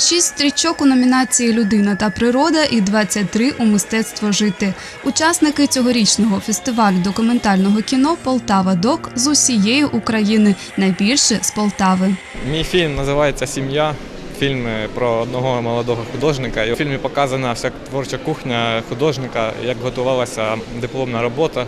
Шість стрічок у номінації Людина та природа і 23 у мистецтво жити. Учасники цьогорічного фестивалю документального кіно Полтава Док з усієї України, найбільше з Полтави. Мій фільм називається Сім'я. Фільм е, про одного молодого художника. І у фільмі показана вся творча кухня художника, як готувалася дипломна робота.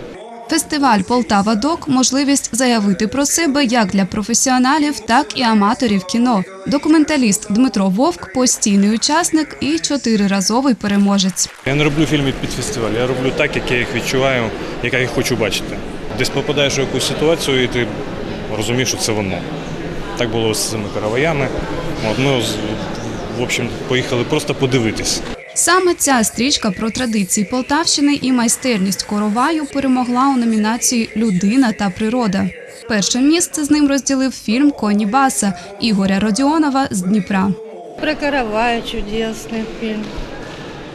Фестиваль Полтава Док можливість заявити про себе як для професіоналів, так і аматорів кіно. Документаліст Дмитро Вовк постійний учасник і чотириразовий переможець. Я не роблю фільми під фестиваль, я роблю так, як я їх відчуваю, як я їх хочу бачити. Десь попадаєш у якусь ситуацію і ти розумієш, що це воно. Так було з цими караваями. От з- в общем, поїхали просто подивитись. Саме ця стрічка про традиції Полтавщини і майстерність короваю перемогла у номінації Людина та природа. Перше місце з ним розділив фільм Коні Баса Ігоря Родіонова з Дніпра. Про каравая чудесный фильм.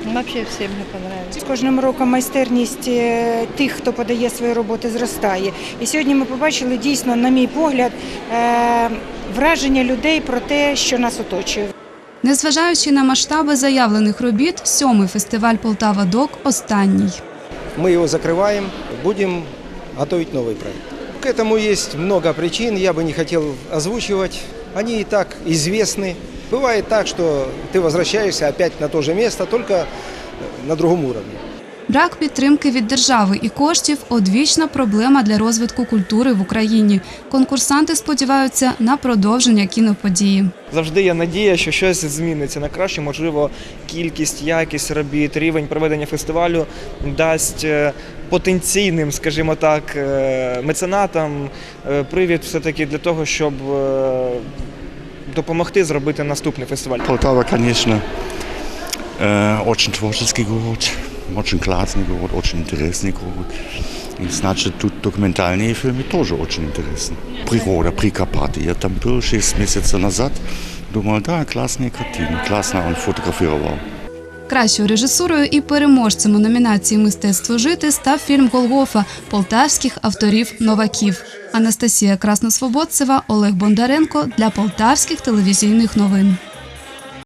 Вообще всем мне понравилось. З кожним роком майстерність е, тих, хто подає свої роботи, зростає. І сьогодні ми побачили дійсно, на мій погляд, е, враження людей про те, що нас оточує. Незважаючи на масштаби заявлених робіт, сьомий фестиваль Полтава Док останній. Мы его закрываем, будем готовить новый проект. К этому есть много причин, я бы не хотел озвучивать. Они и так известны. Бывает так, что ты возвращаешься опять на то же место, только э, на другом уровне. Брак підтримки від держави і коштів одвічна проблема для розвитку культури в Україні. Конкурсанти сподіваються на продовження кіноподії. Завжди є надія, що щось зміниться на краще. Можливо, кількість, якість робіт, рівень проведення фестивалю дасть е, потенційним, скажімо так, е, меценатам е, привід все-таки для того, щоб допомогти зробити наступний фестиваль. Полтава, конечно, э, очень творческий город, очень классный город, очень интересный город. И значит, тут документальные фильмы тоже очень интересны. Природа, Прикарпатье. Я там был 6 месяцев назад. Думал, да, классные картины, классно он фотографировал. Кращою режисурою і переможцем у номінації Мистецтво жити став фільм Голгофа полтавських авторів новаків. Анастасія Красносвободцева, Олег Бондаренко для полтавських телевізійних новин.